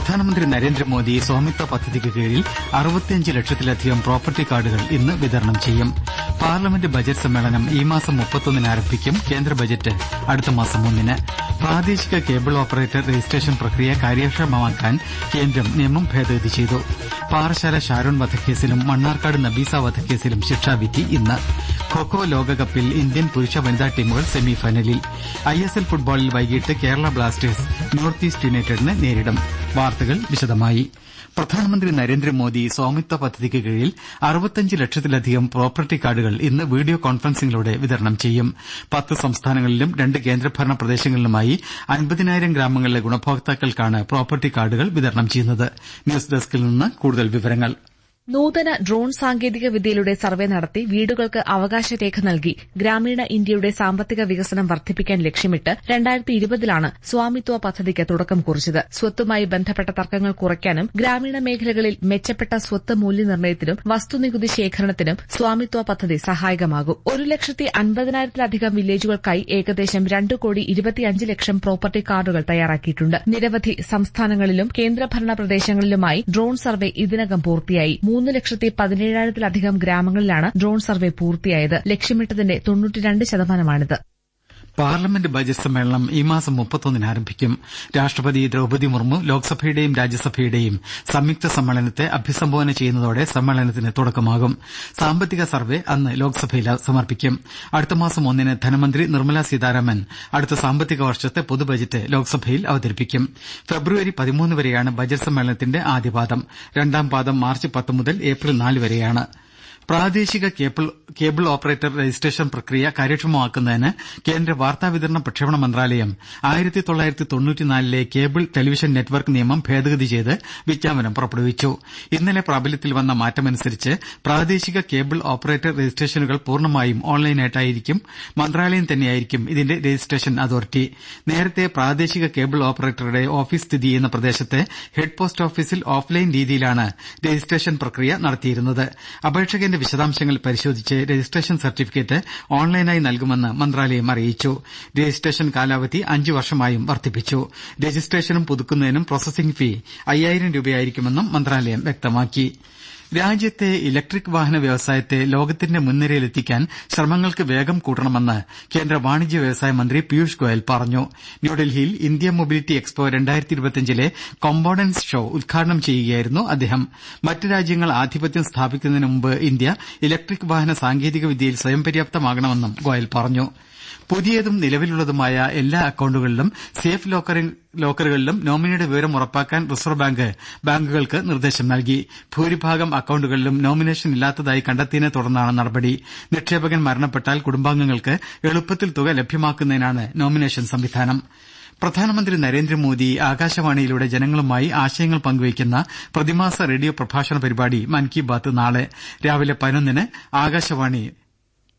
പ്രധാനമന്ത്രി നരേന്ദ്രമോദി സ്വാമിത്വ പദ്ധതിക്ക് കീഴിൽ അറുപത്തിയഞ്ച് ലക്ഷത്തിലധികം പ്രോപ്പർട്ടി കാർഡുകൾ ഇന്ന് വിതരണം ചെയ്യും. പാർലമെന്റ് ബജറ്റ് സമ്മേളനം ഈ മാസം മുപ്പത്തൊന്നിന് ആരംഭിക്കും. കേന്ദ്ര ബജറ്റ് അടുത്ത മാസം ഒന്നിന്. പ്രാദേശിക കേബിൾ ഓപ്പറേറ്റർ രജിസ്ട്രേഷൻ പ്രക്രിയ കാര്യക്ഷമമാക്കാൻ കേന്ദ്രം നിയമം ഭേദഗതി ചെയ്തു. പാറശാല ഷാരോൺ വധക്കേസിലും മണ്ണാർക്കാട് നബീസ വധക്കേസിലും ശിക്ഷാവിധി ഇന്ന്. ഖൊഖോ ലോകകപ്പിൽ ഇന്ത്യൻ പുരുഷ വനിതാ ടീമുകൾ സെമിഫൈനലിൽ. ഐ എസ് എൽ ഫുട്ബോളിൽ വൈകിട്ട് കേരള ബ്ലാസ്റ്റേഴ്സ് നോർത്ത് ഈസ്റ്റ് യുണൈറ്റഡിനെ നേരിടും. വാർത്തകൾ വിശദമായി. പ്രധാനമന്ത്രി നരേന്ദ്രമോദി സ്വാമിത്വ പദ്ധതിക്ക് കീഴിൽ അറുപത്തഞ്ച് ലക്ഷത്തിലധികം പ്രോപ്പർട്ടി കാർഡുകൾ ഇന്ന് വീഡിയോ കോൺഫറൻസിംഗിലൂടെ വിതരണം ചെയ്യും. പത്ത് സംസ്ഥാനങ്ങളിലും രണ്ട് കേന്ദ്രഭരണ പ്രദേശങ്ങളിലുമായി അൻപതിനായിരം ഗ്രാമങ്ങളിലെ ഗുണഭോക്താക്കൾക്കാണ് പ്രോപ്പർട്ടി കാർഡുകൾ വിതരണം ചെയ്യുന്നത്. ന്യൂസ് ഡെസ്കിൽ നിന്ന് കൂടുതൽ വിവരങ്ങൾ. നൂതന ഡ്രോൺ സാങ്കേതിക വിദ്യയിലൂടെ സർവേ നടത്തി വീടുകൾക്ക് അവകാശരേഖ നൽകി ഗ്രാമീണ ഇന്ത്യയുടെ സാമ്പത്തിക വികസനം വർദ്ധിപ്പിക്കാൻ ലക്ഷ്യമിട്ട് രണ്ടായിരത്തി ഇരുപതിലാണ് സ്വാമിത്വ പദ്ധതിക്ക് തുടക്കം കുറിച്ചത്. സ്വത്തുമായി ബന്ധപ്പെട്ട തർക്കങ്ങൾ കുറയ്ക്കാനും ഗ്രാമീണ മേഖലകളിൽ മെച്ചപ്പെട്ട സ്വത്ത് മൂല്യനിർണയത്തിനും വസ്തുനികുതി ശേഖരണത്തിനും സ്വാമിത്വ പദ്ധതി സഹായകമാകും. ഒരു ലക്ഷത്തി അൻപതിനായിരത്തിലധികം വില്ലേജുകൾക്കായി ഏകദേശം രണ്ട് കോടി ഇരുപത്തിയഞ്ച് ലക്ഷം പ്രോപ്പർട്ടി കാർഡുകൾ തയ്യാറാക്കിയിട്ടുണ്ട്. നിരവധി സംസ്ഥാനങ്ങളിലും കേന്ദ്രഭരണ പ്രദേശങ്ങളിലുമായി ഡ്രോൺ സർവേ ഇതിനകം പൂർത്തിയായി. മൂന്ന് ലക്ഷത്തി പതിനേഴായിരത്തിലധികം ഗ്രാമങ്ങളിലാണ് ഡ്രോൺ സർവേ പൂർത്തിയായത്. ലക്ഷ്യമിട്ടതിന്റെ തൊണ്ണൂറ്റിരണ്ട് ശതമാനമാണിത്. പാർലമെന്റ് ബജറ്റ് സമ്മേളനം ഈ മാസം മുപ്പത്തൊന്നിന് ആരംഭിക്കും. രാഷ്ട്രപതി ദ്രൌപതി മുർമു ലോക്സഭയുടെയും രാജ്യസഭയുടെയും സംയുക്ത സമ്മേളനത്തെ അഭിസംബോധന ചെയ്യുന്നതോടെ സമ്മേളനത്തിന് തുടക്കമാകും. സാമ്പത്തിക സർവേ അന്ന് ലോക്സഭയിൽ സമർപ്പിക്കും. അടുത്ത മാസം ഒന്നിന് ധനമന്ത്രി നിർമ്മല സീതാരാമൻ അടുത്ത സാമ്പത്തിക വർഷത്തെ പൊതുബജറ്റ് ലോക്സഭയിൽ അവതരിപ്പിക്കും. ഫെബ്രുവരി പതിമൂന്ന് വരെയാണ് ബജറ്റ് സമ്മേളനത്തിന്റെ ആദ്യപാദം രണ്ടാം പാദം മാർച്ച് പത്ത് മുതൽ ഏപ്രിൽ നാല് വരെയാണ്. പ്രാദേശിക കേബിൾ ഓപ്പറേറ്റർ രജിസ്ട്രേഷൻ പ്രക്രിയ കാര്യക്ഷമമാക്കുന്നതിന് കേന്ദ്ര വാർത്താവിതരണ പ്രക്ഷേപണ മന്ത്രാലയം കേബിൾ ടെലിവിഷൻ നെറ്റ്വർക്ക് നിയമം ഭേദഗതി ചെയ്ത് വിജ്ഞാപനം പുറപ്പെടുവിച്ചു. ഇന്നലെ പ്രാബല്യത്തിൽ വന്ന മാറ്റമനുസരിച്ച് പ്രാദേശിക കേബിൾ ഓപ്പറേറ്റർ രജിസ്ട്രേഷനുകൾ പൂർണമായും ഓൺലൈനായിട്ടായിരിക്കും. മന്ത്രാലയം തന്നെയായിരിക്കും ഇതിന്റെ രജിസ്ട്രേഷൻ അതോറിറ്റി. നേരത്തെ പ്രാദേശിക കേബിൾ ഓപ്പറേറ്ററുടെ ഓഫീസ് സ്ഥിതി ചെയ്യുന്ന പ്രദേശത്തെ ഹെഡ് പോസ്റ്റ് ഓഫീസിൽ ഓഫ്ലൈൻ രീതിയിലാണ് രജിസ്ട്രേഷൻ പ്രക്രിയ നടത്തിയിരുന്നത്. അപേക്ഷകന്റെ വിശദാംശങ്ങൾ പരിശോധിച്ച് രജിസ്ട്രേഷൻ സർട്ടിഫിക്കറ്റ് ഓൺലൈനായി നൽകുമെന്ന് മന്ത്രാലയം അറിയിച്ചു. രജിസ്ട്രേഷൻ കാലാവധി അഞ്ച് വർഷമായും വർദ്ധിപ്പിച്ചു. രജിസ്ട്രേഷനും പുതുക്കുന്നതിനും പ്രോസസിംഗ് ഫീ അയ്യായിരം രൂപയായിരിക്കുമെന്നും മന്ത്രാലയം വ്യക്തമാക്കി. രാജ്യത്തെ ഇലക്ട്രിക് വാഹന വ്യവസായത്തെ ലോകത്തിന്റെ മുൻനിരയിലെത്തിക്കാൻ ശ്രമങ്ങൾക്ക് വേഗം കൂട്ടണമെന്ന് കേന്ദ്ര വാണിജ്യ വ്യവസായ മന്ത്രി പീയൂഷ് ഗോയൽ പറഞ്ഞു. ന്യൂഡൽഹിയിൽ ഇന്ത്യ മൊബിലിറ്റി എക്സ്പോ ലെ കോമ്പോണന്റ്സ് ഷോ ഉദ്ഘാടനം ചെയ്യുകയായിരുന്നു അദ്ദേഹം. മറ്റ് രാജ്യങ്ങൾ ആധിപത്യം സ്ഥാപിക്കുന്നതിന് മുമ്പ് ഇന്ത്യ ഇലക്ട്രിക് വാഹന സാങ്കേതിക വിദ്യയിൽ സ്വയം പര്യാപ്തമാകണമെന്നും ഗോയൽ പറഞ്ഞു. പുതിയതും നിലവിലുള്ളതുമായ എല്ലാ അക്കൌണ്ടുകളിലും സേഫ് ലോക്കറുകളിലും നോമിനിയുടെ വിവരം ഉറപ്പാക്കാൻ റിസർവ് ബാങ്ക് ബാങ്കുകൾക്ക് നിർദ്ദേശം നൽകി. ഭൂരിഭാഗം അക്കൌണ്ടുകളിലും നോമിനേഷൻ ഇല്ലാത്തതായി കണ്ടെത്തിയതിനെ തുടർന്നാണ് നടപടി. നിക്ഷേപകൻ മരണപ്പെട്ടാൽ കുടുംബാംഗങ്ങൾക്ക് എളുപ്പത്തിൽ തുക ലഭ്യമാക്കുന്നതിനാണ് നോമിനേഷൻ സംവിധാനം. പ്രധാനമന്ത്രി നരേന്ദ്രമോദി ആകാശവാണിയിലൂടെ ജനങ്ങളുമായി ആശയങ്ങൾ പങ്കുവയ്ക്കുന്ന പ്രതിമാസ റേഡിയോ പ്രഭാഷണ പരിപാടി മൻ കി ബാത്ത് നാളെ. രാവിലെ പതിനൊന്നിന് ആകാശവാണി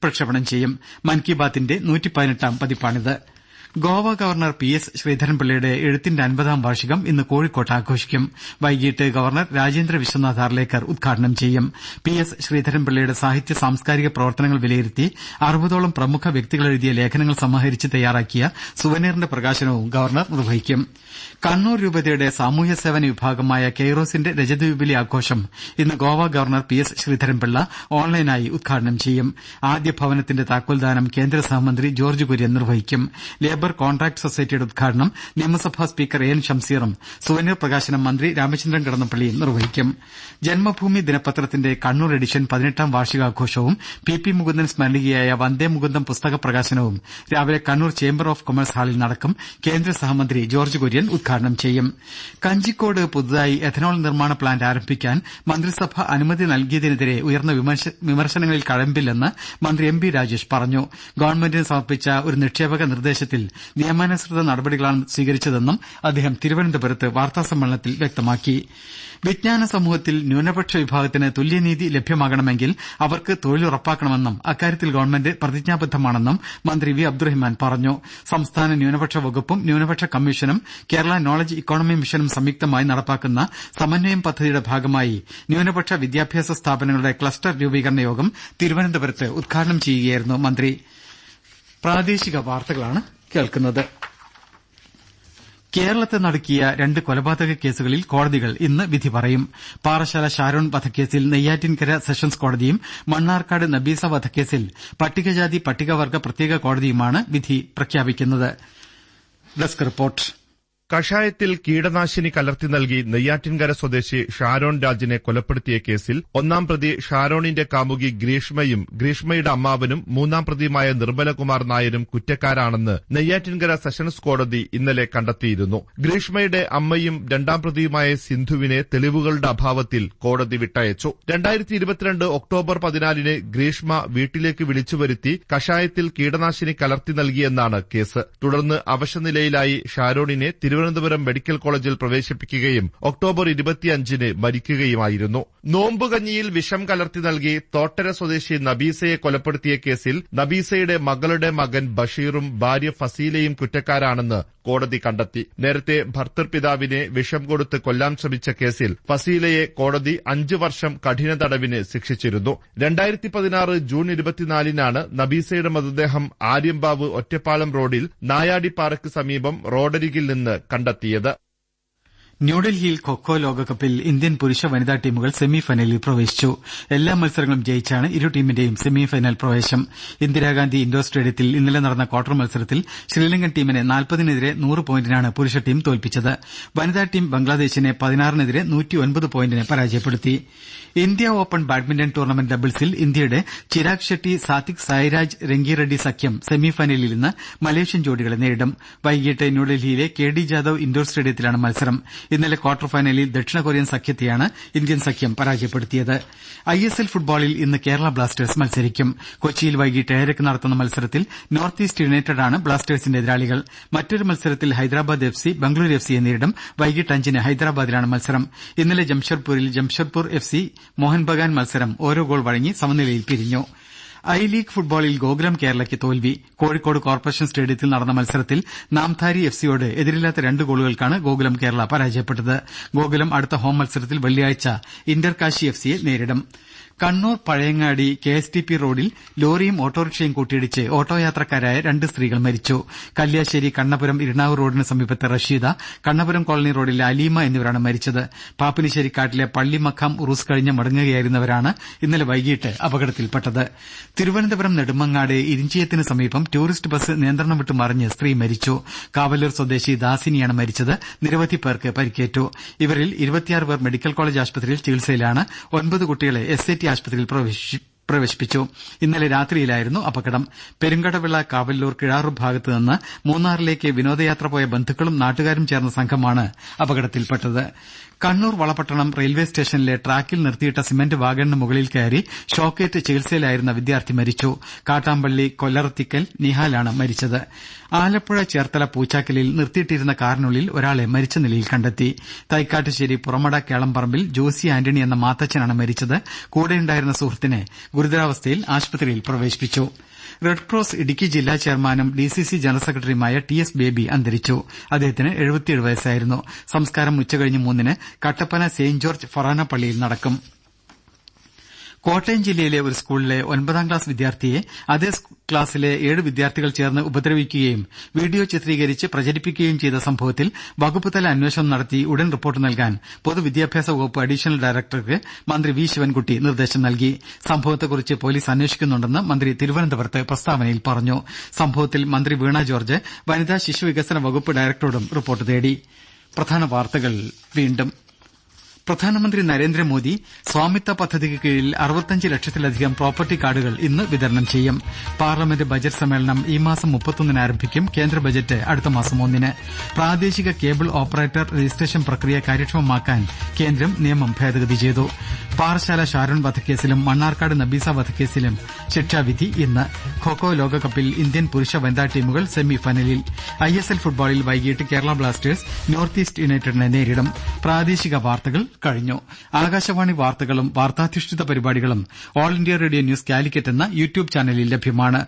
പ്രക്ഷേപണം ചെയ്യും. മൻ കി ബാത്തിന്റെ നൂറ്റിപ്പതിനെട്ടാം പതിപ്പാണിത്. ഗോവ ഗവർണർ പി എസ് ശ്രീധരൻപിള്ളയുടെ എഴുത്തിന്റെ അൻപതാം വാർഷികം ഇന്ന് കോഴിക്കോട്ട് ആഘോഷിക്കും. വൈകിട്ട് ഗവർണർ രാജേന്ദ്ര വിശ്വനാഥ് ആർലേക്കർ ഉദ്ഘാടനം ചെയ്യും. പി എസ് ശ്രീധരൻപിള്ളയുടെ സാഹിത്യ സാംസ്കാരിക പ്രവർത്തനങ്ങൾ വിലയിരുത്തി അറുപതോളം പ്രമുഖ വ്യക്തികൾ എഴുതിയ ലേഖനങ്ങൾ സമാഹരിച്ച് തയ്യാറാക്കിയ സുവനീറിന്റെ പ്രകാശനവും ഗവർണർ നിർവഹിക്കും. കണ്ണൂർ രൂപതയുടെ സാമൂഹ്യ സേവന വിഭാഗമായ കെയ്റോസിന്റെ രജതജൂബിലി ആഘോഷം ഇന്ന് Goa governor P S Sreedharan Pillai ഓൺലൈനായി ഉദ്ഘാടനം ചെയ്യും. ആദ്യ ഭവനത്തിന്റെ താക്കോൽദാനം കേന്ദ്ര സഹമന്ത്രി ജോർജ് കുര്യൻ നിർവഹിക്കും. ലേബർ കോൺട്രാക്ട് സൊസൈറ്റിയുടെ ഉദ്ഘാടനം നിയമസഭാ സ്പീക്കർ എ എൻ ഷംസീറും സുവനീർ പ്രകാശനം മന്ത്രി രാമചന്ദ്രൻ കടന്നപ്പള്ളിയും നിർവഹിക്കും ജന്മഭൂമി ദിനപത്രത്തിന്റെ കണ്ണൂർ എഡിഷൻ പതിനെട്ടാം വാർഷികാഘോഷവും പി പി മുകുന്ദൻ സ്മരണികയായ വന്ദേ മുകുന്ദം പുസ്തക പ്രകാശനവും രാവിലെ കണ്ണൂർ ചേംബർ ഓഫ് കൊമേഴ്സ് ഹാളിൽ നടക്കും. കേന്ദ്ര സഹമന്ത്രി ജോർജ് കുര്യൻ ഉദ്ഘാടനം ചെയ്യും. കഞ്ചിക്കോട് പുതുതായി എഥനോൾ നിർമ്മാണ പ്ലാന്റ് ആരംഭിക്കാൻ മന്ത്രിസഭ അനുമതി നൽകിയതിനെതിരെ ഉയർന്ന വിമർശനങ്ങളിൽ കഴമ്പില്ലെന്ന് മന്ത്രി എം ബി രാജേഷ് പറഞ്ഞു. ഗവൺമെന്റിന് സമർപ്പിച്ച ഒരു നിക്ഷേപക നിർദ്ദേശത്തിൽ നിയമാനുസൃത നടപടികളാണ് സ്വീകരിച്ചതെന്നും അദ്ദേഹം തിരുവനന്തപുരത്ത് വാർത്താസമ്മേളനത്തിൽ വ്യക്തമാക്കി. വിജ്ഞാന സമൂഹത്തിൽ ന്യൂനപക്ഷ വിഭാഗത്തിന് തുല്യനീതി ലഭ്യമാകണമെങ്കിൽ അവർക്ക് തൊഴിലുറപ്പാക്കണമെന്നും അക്കാര്യത്തിൽ ഗവൺമെന്റ് പ്രതിജ്ഞാബദ്ധമാണെന്നും മന്ത്രി വി അബ്ദുറഹിമാൻ പറഞ്ഞു. സംസ്ഥാന ന്യൂനപക്ഷ വകുപ്പും ന്യൂനപക്ഷ കമ്മീഷനും കേരള നോളജ് ഇക്കോണമി മിഷനും സംയുക്തമായി നടപ്പാക്കുന്ന സമന്വയം പദ്ധതിയുടെ ഭാഗമായി ന്യൂനപക്ഷ വിദ്യാഭ്യാസ സ്ഥാപനങ്ങളുടെ ക്ലസ്റ്റർ രൂപീകരണ യോഗം തിരുവനന്തപുരത്ത് ഉദ്ഘാടനം ചെയ്യുകയായിരുന്നു മന്ത്രി. കേൾക്കുന്നത്. കേരളത്തെ നടുക്കിയ രണ്ട് കൊലപാതക കേസുകളിൽ കോടതികൾ ഇന്ന് വിധി പറയും. പാറശാല ഷാരോൺ വധക്കേസിൽ നെയ്യാറ്റിൻകര സെഷൻസ് കോടതിയും മണ്ണാർക്കാട് നബീസ വധക്കേസിൽ പട്ടികജാതി പട്ടികവർഗ പ്രത്യേക കോടതിയുമാണ് വിധി പ്രഖ്യാപിക്കുന്നത്. Desk report. കഷായത്തിൽ കീടനാശിനി കലർത്തി നൽകി നെയ്യാറ്റിൻകര സ്വദേശി ഷാരോൺ രാജിനെ കൊലപ്പെടുത്തിയ കേസിൽ ഒന്നാം പ്രതി ഷാരോണിന്റെ കാമുകി ഗ്രീഷ്മയും ഗ്രീഷ്മയുടെ അമ്മാവനും മൂന്നാം പ്രതിയുമായ നിർമ്മലകുമാർ നായരും കുറ്റക്കാരാണെന്ന് നെയ്യാറ്റിൻകര സെഷൻസ് കോടതി ഇന്നലെ കണ്ടെത്തിയിരുന്നു. ഗ്രീഷ്മയുടെ അമ്മയും രണ്ടാം പ്രതിയുമായ സിന്ധുവിനെ തെളിവുകളുടെ അഭാവത്തിൽ കോടതി വിട്ടയച്ചു. രണ്ടായിരത്തി ഇരുപത്തിരണ്ട് ഒക്ടോബർ പതിനാലിന് ഗ്രീഷ്മ വീട്ടിലേക്ക് വിളിച്ചുവരുത്തി കഷായത്തിൽ കീടനാശിനി കലർത്തി നൽകിയെന്നാണ് കേസ്. തുടർന്ന് അവശനിലയിലായി ഷാരോണിനെ തിരുവനന്തപുരം മെഡിക്കൽ കോളേജിൽ പ്രവേശിപ്പിക്കുകയും ഒക്ടോബർ ഇരുപത്തിയഞ്ചിന് മരിക്കുകയുമായിരുന്നു. നോമ്പുകഞ്ഞിയിൽ വിഷം കലർത്തി നൽകി തോട്ടര സ്വദേശി നബീസയെ കൊലപ്പെടുത്തിയ കേസിൽ നബീസയുടെ മകളുടെ മകൻ ബഷീറും ഭാര്യ ഫസീലയും കുറ്റക്കാരാണെന്ന് കോടതി കണ്ടെത്തി. നേരത്തെ ഭർത്തൃപിതാവിനെ വിഷം കൊടുത്ത് കൊല്ലാൻ ശ്രമിച്ച കേസിൽ ഫസീലയെ കോടതി അഞ്ച് വർഷം കഠിന തടവിന് ശിക്ഷിച്ചിരുന്നു. രണ്ടായിരത്തി പതിനാറ് ജൂൺ ഇരുപത്തിനാലിനാണ് നബീസയുടെ മൃതദേഹം ആര്യമ്പാവ് ഒറ്റപ്പാലം റോഡിൽ നായാടിപ്പാറയ്ക്ക് സമീപം റോഡരികിൽ നിന്ന് കണ്ടെത്തിയത്. ന്യൂഡൽഹിയിൽ ഖൊഖോ ലോകകപ്പിൽ ഇന്ത്യൻ പുരുഷ വനിതാ ടീമുകൾ സെമി ഫൈനലിൽ പ്രവേശിച്ചു. എല്ലാ മത്സരങ്ങളും ജയിച്ചാണ് ഇരു ടീമിന്റെയും സെമി ഫൈനൽ പ്രവേശം. ഇന്ദിരാഗാന്ധി ഇൻഡോർ സ്റ്റേഡിയത്തിൽ ഇന്നലെ നടന്ന ക്വാർട്ടർ മത്സരത്തിൽ ശ്രീലങ്കൻ ടീമിനെ നാൽപ്പതിനെതിരെ നൂറ് പോയിന്റിനാണ് പുരുഷ ടീം തോൽപ്പിച്ചത്. വനിതാ ടീം ബംഗ്ലാദേശിനെ പതിനാറിനെതിരെ നൂറ്റിയൊൻപത് പോയിന്റിന് പരാജയപ്പെടുത്തി. ഇന്ത്യ ഓപ്പൺ ബാഡ്മിന്റൺ ടൂർണമെന്റ് ഡബിൾസിൽ ഇന്ത്യയുടെ ചിരാഗ് ഷെട്ടി സാത്വിക് സായിരാജ് രംഗിറെഡ്ഡി സഖ്യം സെമിഫൈനലിൽ ഇന്ന് മലേഷ്യൻ ജോഡികളെ നേരിടും. വൈകിട്ട് ന്യൂഡൽഹിയിലെ കെ ഡി ജാദവ് ഇൻഡോർ സ്റ്റേഡിയത്തിലാണ് മത്സരം. ഇന്നലെ ക്വാർട്ടർ ഫൈനലിൽ ദക്ഷിണ കൊറിയൻ സഖ്യത്തെയാണ് ഇന്ത്യൻ സഖ്യം പരാജയപ്പെടുത്തിയത്. ഐ എസ് എൽ ഫുട്ബോളിൽ ഇന്ന് കേരള ബ്ലാസ്റ്റേഴ്സ് മത്സരിക്കും. കൊച്ചിയിൽ വൈകിട്ട് ഏഴരയ്ക്ക് നടത്തുന്ന മത്സരത്തിൽ നോർത്ത് ഈസ്റ്റ് യുണൈറ്റഡാണ് ബ്ലാസ്റ്റേഴ്സിന്റെ എതിരാളികൾ. മറ്റൊരു മത്സരത്തിൽ Hyderabad F C Bengaluru F സിയെ നേരിടും. വൈകിട്ട് അഞ്ചിന് ഹൈദരാബാദിലാണ് മത്സരം. ഇന്നലെ ജംഷഡ്പൂരിൽ ജംഷഡ്പൂർ എഫ് സി മോഹൻബഗാൻ മത്സരം ഓരോ ഗോൾ വഴങ്ങി സമനിലയിൽ പിരിഞ്ഞു. ഐ ലീഗ് ഫുട്ബോളിൽ ഗോകുലം കേരളയ്ക്ക് തോൽവി. കോഴിക്കോട് കോർപ്പറേഷൻ സ്റ്റേഡിയത്തിൽ നടന്ന മത്സരത്തിൽ നാംധാരി എഫ് സിയോട് എതിരില്ലാത്ത രണ്ട് ഗോളുകൾക്കാണ് ഗോകുലം കേരള പരാജയപ്പെട്ടത്. ഗോകുലം അടുത്ത ഹോം മത്സരത്തിൽ വെള്ളിയാഴ്ച ഇന്റർകാശി എഫ് സിയെ നേരിടും. Kannur Pazhayangadi K S T P റോഡിൽ ലോറിയും ഓട്ടോറിക്ഷയും കൂട്ടിയിടിച്ച് ഓട്ടോയാത്രക്കാരായ രണ്ട് സ്ത്രീകൾ മരിച്ചു. കല്യാശ്ശേരി കണ്ണപുരം ഇരിണാവൂർ റോഡിന് സമീപത്തെ റഷീദ കണ്ണപുരം കോളനി റോഡിലെ അലീമ എന്നിവരാണ് മരിച്ചത്. പാപ്പിനിശ്ശേരിക്കാട്ടിലെ പള്ളിമഖാം ഉറൂസ് കഴിഞ്ഞ് മടങ്ങുകയായിരുന്നവരാണ് ഇന്നലെ വൈകിട്ട് അപകടത്തിൽപ്പെട്ടത്. തിരുവനന്തപുരം നെടുമങ്ങാട് ഇരിഞ്ചിയത്തിന് സമീപം ടൂറിസ്റ്റ് ബസ് നിയന്ത്രണം വിട്ട് മറിഞ്ഞ് സ്ത്രീ മരിച്ചു. കാവല്ലൂർ സ്വദേശി ദാസിനിയാണ് മരിച്ചത്. നിരവധി പേർക്ക് പരിക്കേറ്റു. ഇവരിൽ ഇരുപത്തിയാറ് പേർ മെഡിക്കൽ കോളേജ് ആശുപത്രിയിൽ ചികിത്സയിലാണ്. ഒൻപത് കുട്ടികളെ എസ് ഐ ടി ആശുപത്രിയിൽ പ്രവേശിപ്പിച്ചു. ഇന്നലെ രാത്രിയിലായിരുന്നു അപകടം. പെരുങ്കടവിള കാവല്ലൂർ കിഴാറൂർ ഭാഗത്ത് നിന്ന് മൂന്നാറിലേക്ക് വിനോദയാത്ര പോയ ബന്ധുക്കളും നാട്ടുകാരും ചേർന്ന സംഘമാണ് അപകടത്തിൽപ്പെട്ടത്. കണ്ണൂർ വളപട്ടണം റെയിൽവേ സ്റ്റേഷനിലെ ട്രാക്കിൽ നിർത്തിയിട്ട സിമന്റ് വാഗണിന് മുകളിൽ കയറി ഷോക്കേറ്റ് ചികിത്സയിലായിരുന്ന വിദ്യാർത്ഥി മരിച്ചു. കാട്ടാമ്പള്ളി കൊല്ലറത്തിക്കൽ നിഹാലാണ് മരിച്ചത്. ആലപ്പുഴ ചേർത്തല പൂച്ചാക്കലിൽ നിർത്തിയിട്ടിരുന്ന കാറിനുള്ളിൽ ഒരാളെ മരിച്ച നിലയിൽ കണ്ടെത്തി. തൈക്കാട്ടുശ്ശേരി പുറമട കേളംപറമ്പിൽ ജോസി ആന്റണി എന്ന മാത്തച്ഛനാണ് മരിച്ചത്. കൂടെയുണ്ടായിരുന്ന സുഹൃത്തിനെ ഗുരുതരാവസ്ഥയിൽ ആശുപത്രിയിൽ പ്രവേശിപ്പിച്ചു. റെഡ് ക്രോസ് ഇടുക്കി ജില്ലാ ചെയർമാനും ഡി സി സി ജനറൽ സെക്രട്ടറിയുമായ ടി എസ് ബേബി അന്തരിച്ചു. അദ്ദേഹത്തിന് എഴുപത്തിയേഴ് വയസ്സായിരുന്നു. സംസ്കാരം ഉച്ചകഴിഞ്ഞ് മൂന്നിന് കട്ടപ്പന സെന്റ് ജോർജ് ഫൊറാന പള്ളിയിൽ നടക്കും. കോട്ടയം ജില്ലയിലെ ഒരു സ്കൂളിലെ ഒൻപതാം ക്ലാസ് വിദ്യാർത്ഥിയെ അതേ ക്ലാസിലെ ഏഴ് വിദ്യാർത്ഥികൾ ചേർന്ന് ഉപദ്രവിക്കുകയും വീഡിയോ ചിത്രീകരിച്ച് പ്രചരിപ്പിക്കുകയും ചെയ്ത സംഭവത്തിൽ വകുപ്പുതല അന്വേഷണം നടത്തി ഉടൻ റിപ്പോർട്ട് നൽകാൻ പൊതുവിദ്യാഭ്യാസ വകുപ്പ് അഡീഷണൽ ഡയറക്ടർക്ക് മന്ത്രി വി ശിവൻകുട്ടി നിർദ്ദേശം നൽകി. സംഭവത്തെക്കുറിച്ച് പോലീസ് അന്വേഷിക്കുന്നുണ്ടെന്ന് മന്ത്രി തിരുവനന്തപുരത്ത് പ്രസ്താവനയിൽ പറഞ്ഞു. സംഭവത്തിൽ മന്ത്രി വീണ ജോർജ് വനിതാ ശിശുവികസന വകുപ്പ് ഡയറക്ടറോടും റിപ്പോർട്ട് തേടി. പ്രധാനമന്ത്രി നരേന്ദ്രമോദി സ്വാമിത്വ പദ്ധതിക്ക് കീഴിൽ അറുപത്തഞ്ച് ലക്ഷത്തിലധികം പ്രോപ്പർട്ടി കാർഡുകൾ ഇന്ന് വിതരണം ചെയ്യും. പാർലമെന്റ് ബജറ്റ് സമ്മേളനം ഈ മാസം മുപ്പത്തൊന്നിന് ആരംഭിക്കും. കേന്ദ്ര ബജറ്റ് അടുത്ത മാസം ഒന്നിന്. പ്രാദേശിക കേബിൾ ഓപ്പറേറ്റർ രജിസ്ട്രേഷൻ പ്രക്രിയ കാര്യക്ഷമമാക്കാൻ കേന്ദ്രം നിയമം ഭേദഗതി ചെയ്തു. പാറശാല ഷാരോൺ വധക്കേസിലും മണ്ണാർക്കാട് നബീസ വധക്കേസിലും ശിക്ഷാവിധി ഇന്ന്. ഖോഖോ ലോകകപ്പിൽ ഇന്ത്യൻ പുരുഷ വനിതാ ടീമുകൾ എസ് എൽ ഫുട്ബോളിൽ വൈകിട്ട് കേരള ബ്ലാസ്റ്റേഴ്സ് നോർത്ത് ഈസ്റ്റ് യുണൈറ്റഡിനെ നേരിടും. പ്രാദേശിക വാർത്തകൾ കഴിഞ്ഞു. ആകാശവാണി വാർത്തകളും വാർത്താധിഷ്ഠിത പരിപാടികളും All India Radio News Calicut എന്ന യൂട്യൂബ് ചാനലിൽ ലഭ്യമാണ്.